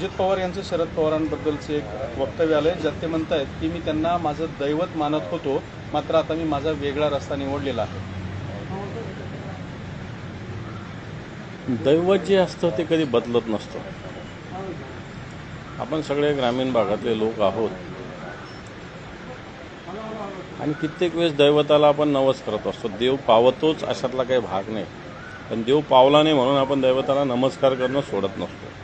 अजित पवार यांचं शरद पवारांबद्दलचं एक वक्तव्य आलं आहे ज्यात ते म्हणत आहेत की मी त्यांना माझं दैवत मानत होतो मात्र आता मी माझा वेगळा रस्ता निवडलेला आहे. दैवत जे असतं ते कधी बदलत नसतं. आपण सगळे ग्रामीण भागातले लोक आहोत. आणि कित्येक वेळेस दैवताला आपण नवस करत असतो. देव पावतोच अशातला काही भाग नाही. पण देव पावला नाही म्हणून आपण दैवताला नमस्कार करणं सोडत नसतो.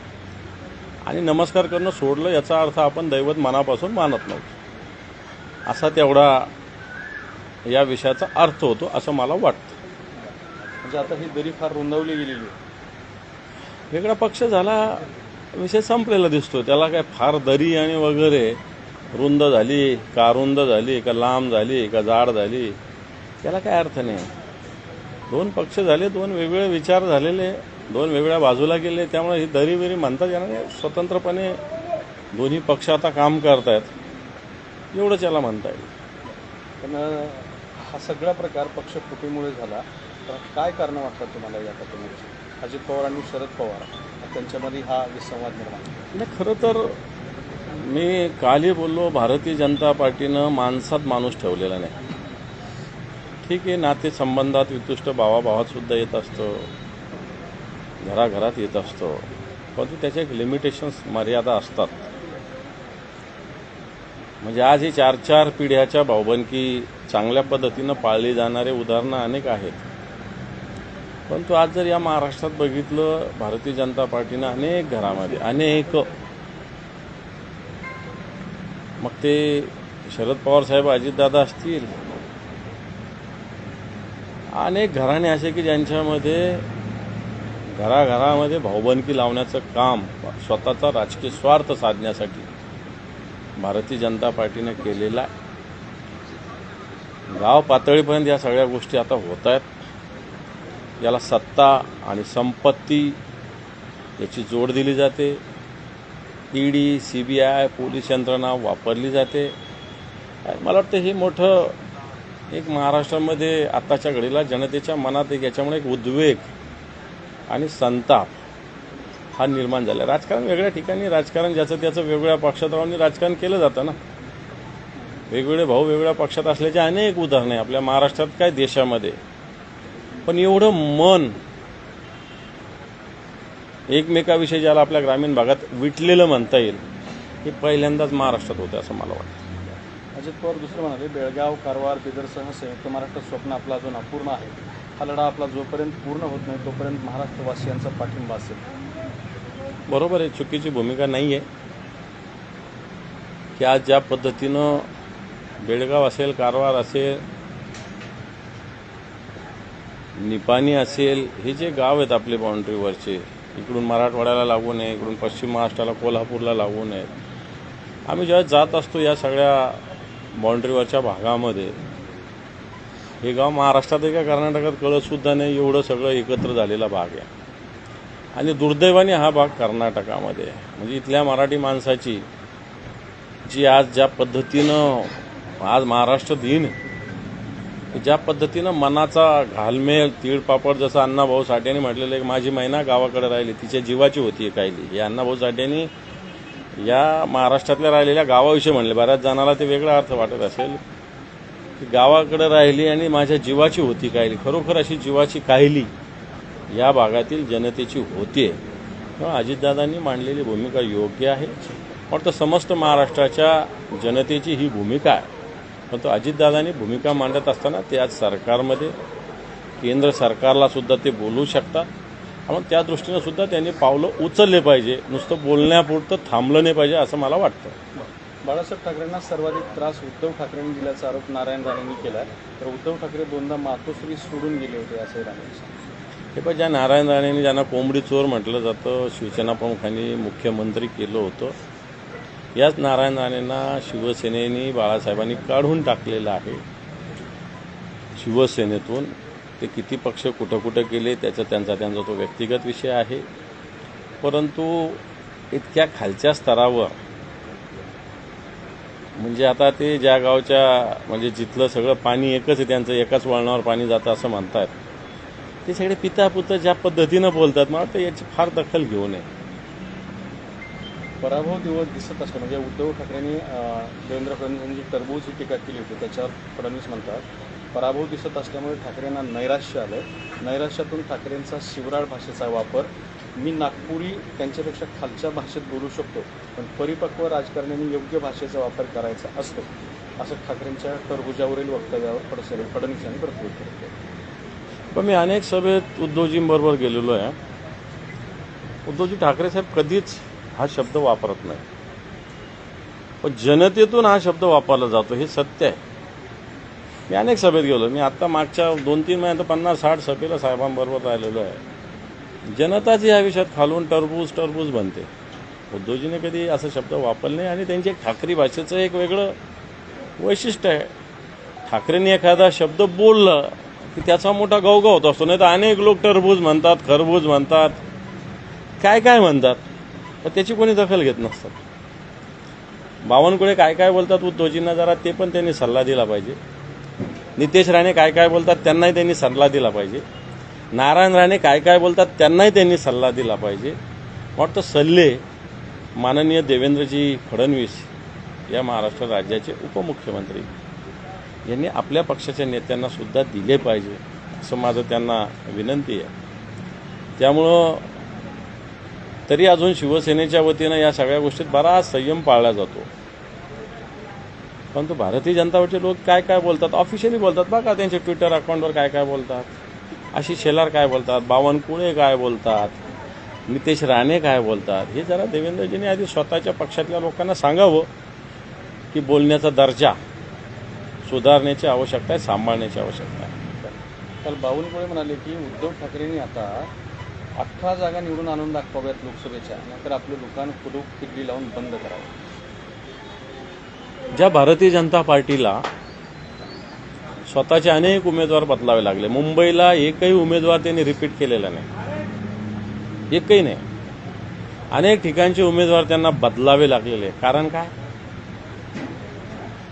आणि नमस्कार करणं सोडलं याचा अर्थ आपण दैवत मनापासून मानत नव्हतो. असा तेवढा या विषयाचा अर्थ होतो असं मला वाटतं. म्हणजे आता ही दरी फार रुंदावली गेलेली आहे. वेगळा पक्ष झाला विषय संपलेला दिसतो. त्याला काय फार दरी आणि वगैरे रुंद झाली का रुंद झाली का लांब झाली का जाड झाली त्याला काय अर्थ नाही. दोन पक्ष झाले दोन वेगवेगळे विचार झालेले दोन वेगळ्या बाजूला गेले त्यामुळे ही दरी बिरी म्हणतात येणार नाही स्वतंत्रपणे दोन्ही पक्ष आता काम करतायत. एवढंच याला म्हणता येईल. पण हा सगळा प्रकार पक्ष फुटीमुळे झाला. तर काय कारण वाटतात तुम्हाला या घटनेची? अजित पवार आणि शरद पवार त्यांच्यामध्ये हा विसंवाद निर्माण. नाही खरं तर मी कालही बोललो भारतीय जनता पार्टीनं माणसात माणूस ठेवलेला नाही. ठीक आहे नाते संबंधात वितुष्ट भावाभावात सुद्धा येत असतो. घराघरात येत असतो. परंतु त्याच्या एक लिमिटेशन्स मर्यादा असतात. म्हणजे आज ही चार चार पिढ्याच्या भाऊबंदकी चांगल्या पद्धतीनं पाळली जाणारे उदाहरणं अनेक आहेत. परंतु आज जर या महाराष्ट्रात बघितलं भारतीय जनता पार्टीनं अनेक घरामध्ये अनेक मग ते शरद पवार साहेब अजितदादा असतील. अनेक घराणे असे की ज्यांच्यामध्ये घराघरामध्ये भाऊबंदकी लावण्याचं काम स्वतःचा राजकीय स्वार्थ साधण्यासाठी भारतीय जनता पार्टीने केलेला आहे. गाव पातळीपर्यंत या सगळ्या गोष्टी आता होत आहेत याला सत्ता आणि संपत्ती याची जोड दिली जाते. ED C B I police यंत्रणा वापरली जाते. मला वाटतं हे मोठं एक महाराष्ट्रामध्ये आत्ताच्या घडीला जनतेच्या मनात एक याच्यामुळे एक उद्वेग आणि संताप हा निर्माण झाला. राजकारण वेगळ्या ठिकाणी राजकारण ज्याचं त्याचं वेगवेगळ्या पक्षात राहून राजकारण केलं जातं ना. वेगवेगळे भाऊ वेगवेगळ्या पक्षात असल्याचे अनेक उदाहरणं आहे आपल्या महाराष्ट्रात काय देशामध्ये. पण एवढं मन एकमेकाविषयी ज्याला आपल्या ग्रामीण भागात विटलेलं म्हणता येईल हे पहिल्यांदाच महाराष्ट्रात होतं असं मला वाटतं. अजित पवार दुसरं म्हणाले बेळगाव कारवार बिदरसह संयुक्त महाराष्ट्र स्वप्न आपला अजून अपूर्ण आहे. हा लढा आपला जोपर्यंत पूर्ण होत नाही तोपर्यंत महाराष्ट्रवासियांचा पाठिंबा असेल. बरोबर आहे चुकीची भूमिका नाही आहे की आज ज्या पद्धतीनं बेळगाव असेल कारवार असेल निपाणी असेल हे जे गाव आहेत आपले बाउंड्रीवरचे इकडून मराठवाड्याला लागून आहे इकडून पश्चिम महाराष्ट्राला कोल्हापूरला लागून नये. आम्ही जेव्हा जात असतो या सगळ्या बाउंड्रीवरच्या भागामध्ये हे गाव महाराष्ट्रात आहे का? कर्नाटकात कळतसुद्धा नाही. एवढं सगळं एकत्र झालेला भाग आहे. आणि दुर्दैवाने हा भाग कर्नाटकामध्ये आहे. म्हणजे इथल्या मराठी माणसाची जी आज ज्या पद्धतीनं आज महाराष्ट्र दिन ज्या पद्धतीनं मनाचा घालमेल तीळपापड जसं अण्णाभाऊ साठ्यांनी म्हटलेलं आहे माझी मैना गावाकडे राहिली तिच्या जीवाची होती कायली हे अण्णाभाऊ साठ्यांनी या महाराष्ट्रातल्या राहिलेल्या गावाविषयी म्हणले. बऱ्याच जणाला ते वेगळा अर्थ वाटत असेल. गावाकडे राहिली आणि माझ्या जीवाची होती कायली खरोखर अशी जीवाची कायली या भागातील जनतेची होतीये अजितदादांनी मांडलेली भूमिका योग्य आहे. पण समस्त महाराष्ट्राच्या जनतेची ही भूमिका आहे. परंतु अजितदादांनी भूमिका मांडत असताना ते आज सरकारमध्ये केंद्र सरकारला सुद्धा ते बोलू शकतात. मग त्या दृष्टीनं सुद्धा त्यांनी पावलं उचलले पाहिजे. नुसतं बोलण्यापुरतं थांबलं नाही पाहिजे असं मला वाटतं. बाळासाहेब ठाकरेंना सर्वाधिक त्रास उद्धव ठाकरेंनी दिल्याचा आरोप नारायण राणेंनी केला आहे तर उद्धव ठाकरे दोनदा मातोश्री सोडून गेले होते असं राणे हे पण ज्या नारायण राणेंनी ज्यांना कोंबडी चोर म्हटलं जातं शिवसेना प्रमुखांनी मुख्यमंत्री केलं होतं याच नारायण राणेंना शिवसेनेनी बाळासाहेबांनी काढून टाकलेलं आहे. शिवसेनेतून ते किती पक्ष कुठं कुठं गेले त्याचा त्यांचा त्यांचा तो व्यक्तिगत विषय आहे. परंतु इतक्या खालच्या स्तरावर म्हणजे आता ते ज्या गावच्या म्हणजे जिथलं सगळं पाणी एकच आहे त्यांचं एकाच वळणावर पाणी जातं असं म्हणतात ते सगळे पितापुत ज्या पद्धतीनं बोलतात मला वाटतं याची फार दखल घेऊ नये पराभव दिवस दिसत असतो. म्हणजे उद्धव ठाकरेंनी देवेंद्र फडणवीसांनी टरबूज ही टीका केली होती. त्याच्यावर फडणवीस म्हणतात पराभव दिसत असल्यामुळे ठाकरेंना नैराश्य आलं नैराश्यातून ठाकरेंचा शिवराळ भाषेचा वापर मी नागपुरी त्यांच्यापेक्षा खालच्या भाषेत बोलू शकतो पण परिपक्व राजकारण्यांनी योग्य भाषेचा वापर करायचा असतो असं ठाकरेंच्या टरबुजावरील वक्तव्यावर फडसे फडणवीस यांनी प्रत्युत्तर पण मी अनेक सभेत उद्धवजींबरोबर गेलेलो आहे. उद्धवजी ठाकरे साहेब कधीच हा शब्द वापरत नाही. पण जनतेतून हा शब्द वापरला जातो हे सत्य आहे. मी अनेक सभेत गेलो. मी आत्ता मागच्या दोन तीन महिन्यात पन्नास साठ सभेला साहेबांबरोबर राहिलेलो आहे. जनताच या विषयात खालून टरबूज टरबूज बनते. उद्धवजीने कधी असा शब्द वापरला नाही आणि त्यांचे ठाकरी भाषेचं एक वेगळं वैशिष्ट्य आहे. ठाकरेंनी एखादा शब्द बोलला की त्याचा मोठा गवगा होत असतो. नाही तर अनेक लोक टरबूज म्हणतात खरबूज म्हणतात. काय काय म्हणतात? पण त्याची कोणी दखल घेत नसतात. बावनकुळे काय काय बोलतात उद्धवजींना जरा ते पण त्यांनी सल्ला दिला पाहिजे. नितेश राणे काय काय बोलतात त्यांनाही त्यांनी सल्ला दिला पाहिजे. नारायण राणे काय काय बोलतात त्यांनाही त्यांनी सल्ला दिला पाहिजे. वाटतं सल्ले माननीय देवेंद्रजी फडणवीस या महाराष्ट्र राज्याचे उपमुख्यमंत्री यांनी आपल्या पक्षाच्या नेत्यांना सुद्धा दिले पाहिजे असं माझं त्यांना विनंती आहे. त्यामुळं तरी अजून शिवसेनेच्या वतीनं या सगळ्या गोष्टीत बराच संयम पाळला जातो. परंतु भारतीय जनता लोक काय काय बोलतात? ऑफिशियली बोलतात. बघा त्यांच्या ट्विटर अकाउंटवर काय काय बोलतात. आशिष शेलार काय बोलतात? बावनकुळे काय बोलतात? नितेश राणे काय बोलतात? हे जरा देवेंद्रजींनी आधी स्वतःच्या पक्षातल्या लोकांना सांगावं की बोलण्याचा दर्जा सुधारण्याची आवश्यकता आहे सांभाळण्याची आवश्यकता आहे. काल बावनकुळे म्हणाले की उद्धव ठाकरेंनी आता अठरा जागा निवडून आणून दाखवाव्यात लोकसभेच्या. नंतर आपलं दुकान कुलूप किल्ली लावून बंद करावं. ज्या भारतीय जनता पार्टीला स्वतःचे अनेक उमेदवार बदलावे लागले. मुंबईला एकही उमेदवार त्यांनी रिपीट केलेला नाही. एकही नाही. अनेक ठिकाणचे उमेदवार त्यांना बदलावे लागलेले. कारण काय?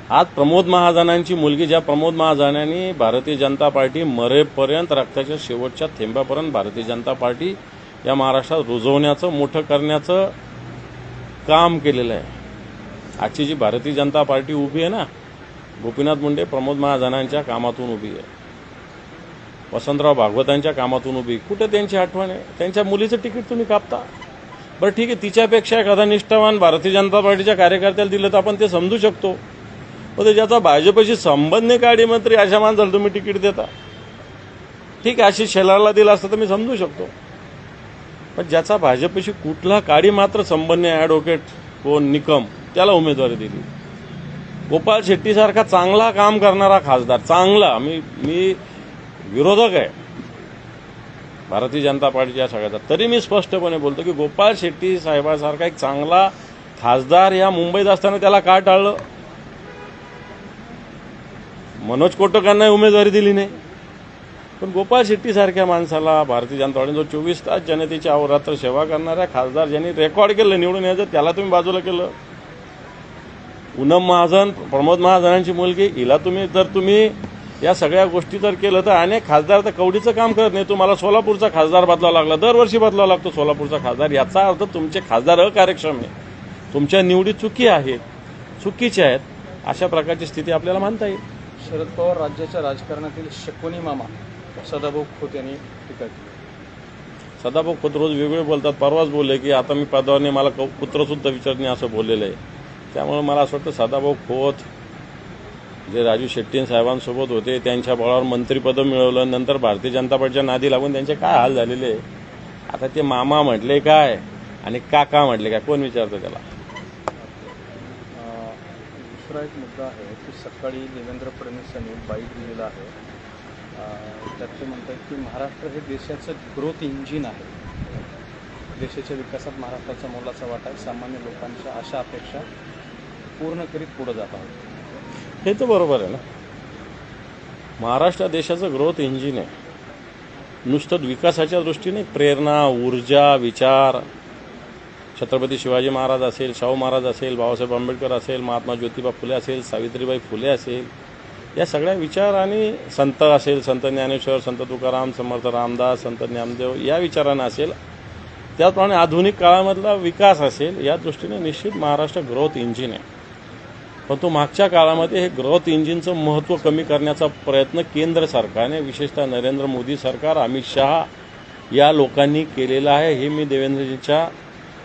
आज प्रमोद महाजनांची मुलगी ज्या प्रमोद महाजनांनी भारतीय जनता पार्टी मरेपर्यंत रक्ताच्या शेवटच्या थेंबापर्यंत भारतीय जनता पार्टी या महाराष्ट्रात रुजवण्याचं मोठं करण्याचं काम केलेलं आहे. आजची जी भारतीय जनता पार्टी उभी आहे ना गोपीनाथ मुंडे प्रमोद महाजनांच्या कामातून उभी आहे. वसंतराव भागवतांच्या कामातून उभी कुठे त्यांची आठवण आहे? त्यांच्या मुलीचं तिकीट तुम्ही कापता? बरं ठीक आहे तिच्यापेक्षा एखादा निष्ठावान भारतीय जनता पार्टीच्या कार्यकर्त्याला दिलं तर आपण ते समजू शकतो. पण ज्याचा भाजपशी संबंध नाही काढी मंत्री अशा माणसाला तुम्ही तिकीट देता. ठीक आहे अशी शेलारला दिला असतं तर मी समजू शकतो. पण ज्याचा भाजपशी कुठला काडी मात्र संबंध नाही ॲडव्होकेट कोण निकम त्याला उमेदवारी दिली. गोपाळ शेट्टीसारखा चांगला काम करणारा खासदार चांगला. मी मी विरोधक आहे. भारतीय जनता पार्टीच्या सगळ्याचा. तरी मी स्पष्टपणे बोलतो की गोपाळ शेट्टी साहेबासारखा एक चांगला खासदार या मुंबईत असताना त्याला का टाळलं? मनोज कोटकांना उमेदवारी दिली नाही. पण गोपाळ शेट्टीसारख्या माणसाला भारतीय जनता पार्टी जो चोवीस तास जनतेची अहोरात्र सेवा करणाऱ्या खासदार ज्यांनी रेकॉर्ड केलं निवडून यायचं त्याला तुम्ही बाजूला केलं. पूनम महाजन प्रमोद महाजनांची मुलगी हिला तुम्ही जर तुम्ही या सगळ्या गोष्टी जर केलं तर अनेक खासदार तर कवडीचं काम करत नाही. तुम्हाला सोलापूरचा खासदार बदलावा लागला. दरवर्षी बदलावा लागतो सोलापूरचा खासदार. याचा अर्थ तुमचे खासदार अकार्यक्षम आहे तुमच्या निवडी चुकी आहेत. चुकीच्या आहेत. अशा प्रकारची स्थिती आपल्याला मानता येईल. शरद पवार राज्याच्या राजकारणातील शकुनी मामा सदाभाऊ खोत यांनी टीका केली. सदाभाऊ खोत रोज वेगळे बोलतात. परवाच बोलले की आता मी पदावर नाही मला पुत्रसुद्धा विचारणे असं बोललेलं आहे. त्यामुळे मला असं वाटतं सदाभाऊ खोत जे राजू शेट्टी साहेबांसोबत होते त्यांच्या बळावर मंत्रिपदं मिळवलं नंतर भारतीय जनता पार्टीच्या नादी लागून त्यांचे काय हाल झालेले? आहे आता ते मामा म्हटले काय आणि काका म्हटले काय? कोण विचारतं त्याला? दुसरा एक मुद्दा आहे की सकाळी देवेंद्र फडणवीस यांनी बाईट दिलेला आहे. त्यात ते म्हणतात की महाराष्ट्र हे देशाचं ग्रोथ इंजिन आहे. देशाच्या विकासात महाराष्ट्राचा मोलाचा वाटा आहे. सामान्य लोकांच्या आशा अपेक्षा पूर्ण करीत पुढे जात आहोत. हे तर बरोबर आहे ना. महाराष्ट्र देशाचं ग्रोथ इंजिन आहे. नुसतं विकासाच्या दृष्टीने प्रेरणा ऊर्जा विचार. छत्रपती शिवाजी महाराज असेल शाहू महाराज असेल बाबासाहेब आंबेडकर असेल महात्मा ज्योतिबा फुले असेल सावित्रीबाई फुले असेल या सगळ्या विचार आणि संत असेल संत ज्ञानेश्वर संत तुकाराम समर्थ रामदास संत ज्ञानदेव या विचारानं असेल त्याचप्रमाणे आधुनिक काळामधला विकास असेल या दृष्टीने निश्चित महाराष्ट्र ग्रोथ इंजिन आहे. परंतु मागच्या काळामध्ये हे ग्रोथ इंजिनचं महत्त्व कमी करण्याचा प्रयत्न केंद्र सरकारने विशेषतः नरेंद्र मोदी सरकार अमित शहा या लोकांनी केलेला आहे हे मी देवेंद्रजींच्या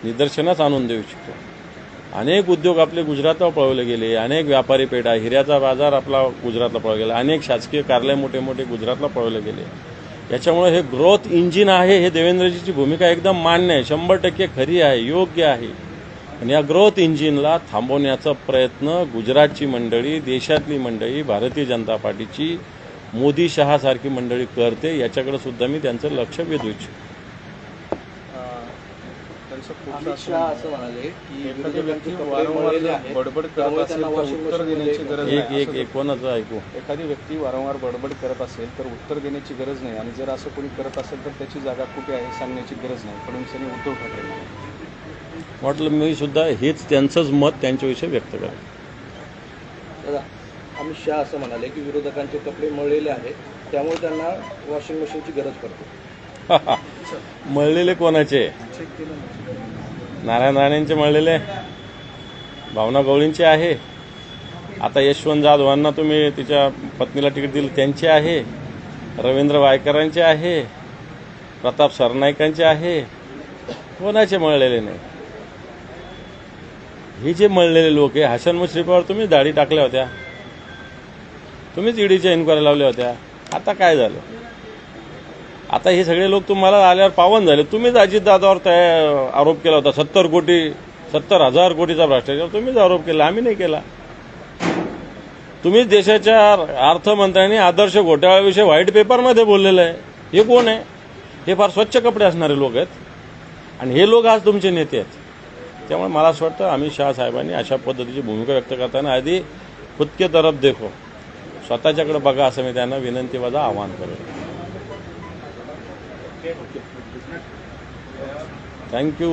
निदर्शनास आणून देऊ इच्छितो. अनेक उद्योग आपले गुजरातला पळवले गेले अनेक व्यापारी पेठा हिऱ्याचा बाजार आपला गुजरातला पळवला गेला अनेक शासकीय कार्यालय मोठे मोठे गुजरातला पळवले गेले. याच्यामुळे हे ग्रोथ इंजिन आहे हे देवेंद्रजीची भूमिका एकदम मान्य आहे शंभर टक्के खरी आहे योग्य आहे. आणि या ग्रोथ इंजिनला थांबवण्याचा प्रयत्न गुजरातची मंडळी देशातली मंडळी भारतीय जनता पार्टीची मोदी शहासारखी मंडळी करते. याच्याकडे सुद्धा मी त्यांचं लक्ष वेधू इच्छितो. बडबड करत असेल तर उत्तर देण्याची गरज एक नाही. एक असं एक कोणाचं ऐकू? एखादी व्यक्ती वारंवार बडबड करत असेल तर उत्तर देण्याची गरज नाही. आणि जर असं कोणी करत असेल तर त्याची जागा कुठे आहे सांगण्याची गरज नाही. फडणवीस यांनी उद्धव ठाकरे म्हटलं मी सुद्धा हेच त्यांचंच मत त्यांच्याविषयी व्यक्त करेन अमित शहा असं म्हणाले की विरोधकांचे कपडे मळलेले आहेत त्यामुळे त्यांना वॉशिंग मशीनची गरज पडते. मळलेले कोणाचे? नारायण राणेंचे मळलेले. भावना गवळींचे आहे. आता यशवंत जाधवांना तुम्ही तिच्या पत्नीला तिकीट दिलं त्यांचे आहे. रवींद्र वायकरांचे आहे. प्रताप सरनाईकांचे आहे. कोणाचे मळलेले नाही? हे जे मळलेले लोक आहे हसन मुश्रीफावर तुम्ही दाढी टाकल्या होत्या. तुम्हीच ईडीच्या इन्क्वायरी लावल्या होत्या. आता काय झालं? आता हे सगळे लोक तुम्हाला आल्यावर पावन झाले. तुम्हीच अजितदादावर त्या आरोप केला होता. सत्तर कोटी सत्तर हजार कोटीचा भ्रष्टाचार. तुम्हीच आरोप केला. आम्ही नाही केला. तुम्हीच देशाच्या अर्थमंत्र्यांनी आदर्श घोटाळ्याविषयी व्हाईट पेपरमध्ये बोललेलं आहे. हे कोण आहे? हे फार स्वच्छ कपडे असणारे लोक आहेत. आणि हे लोक आज तुमचे नेते आहेत. त्यामुळे मला असं वाटतं अमित शहा साहेबांनी अशा पद्धतीची भूमिका व्यक्त करताना आधी खुद के तरफ देखो. स्वतःच्याकडे बघा असं मी त्यांना विनंतीवादा आवाहन करेन. थँक्यू